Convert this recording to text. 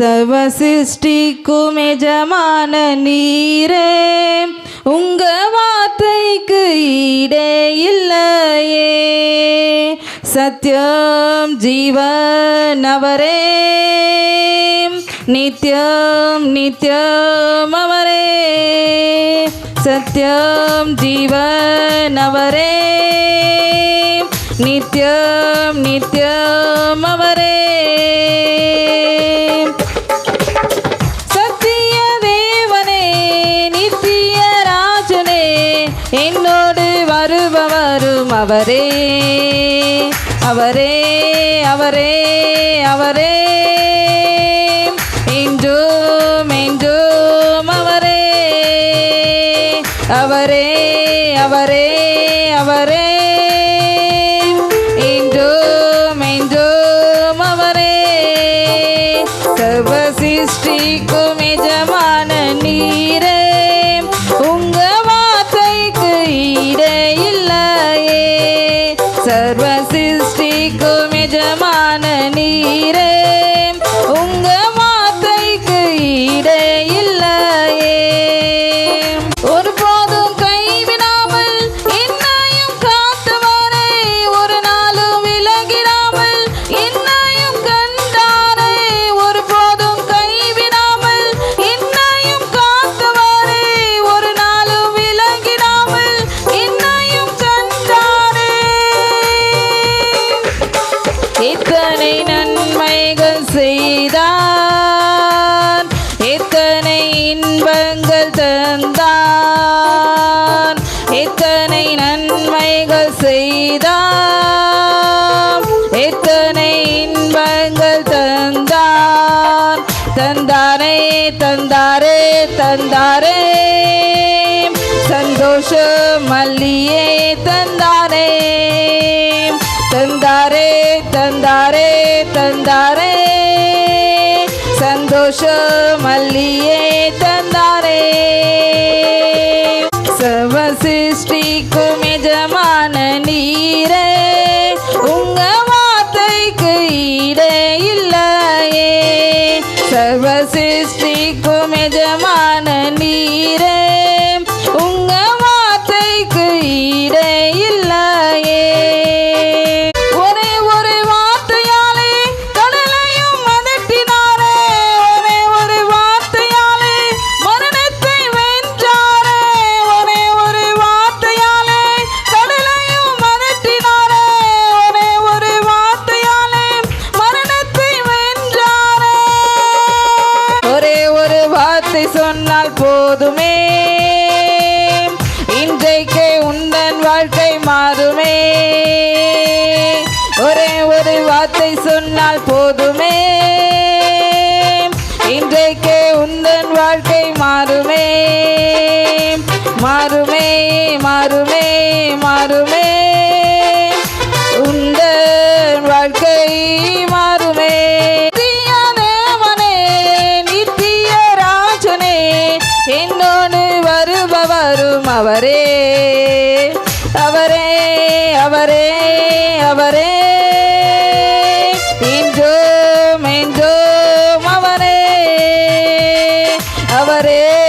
சர்வ சிருஷ்டிக்கும் எஜமான நீரே. உங்க வார்த்தைக்கு ஈடே இல்லையே. சத்யம் ஜீவன் அவரே. நித்யம் நித்யம் அவரே. சத்யம் ஜீவன் அவரே. நித்யம் நித்யம் அவரே. என்னோடு வருபவரும் அவரே. அவரே அவரே அவரே. என்றும் என்றும் அவரே. அவரே அவரே. நீரே நன்மைகள் செய்தார். எத்தனை இன்பங்கள் தந்தார். தந்தாரே தந்தாரே தந்தாரே. சந்தோஷம் மல்லியே தந்தாரே. தந்தாரே தந்தாரே தந்தாரே. சந்தோஷ மல்லியே சொன்னால் போதுமே. இன்றைக்கு உந்தன் வாழ்க்கை மாறுமே. ஒரே ஒரு வார்த்தை சொன்னால் போதுமே. இன்றைக்கு உந்தன் வாழ்க்கை மாறுமே. மாறுமே மாறுமே மாறுமே. அவரே அவரே அவரே. இன்றும் இன்றும் அவரே. அவரே.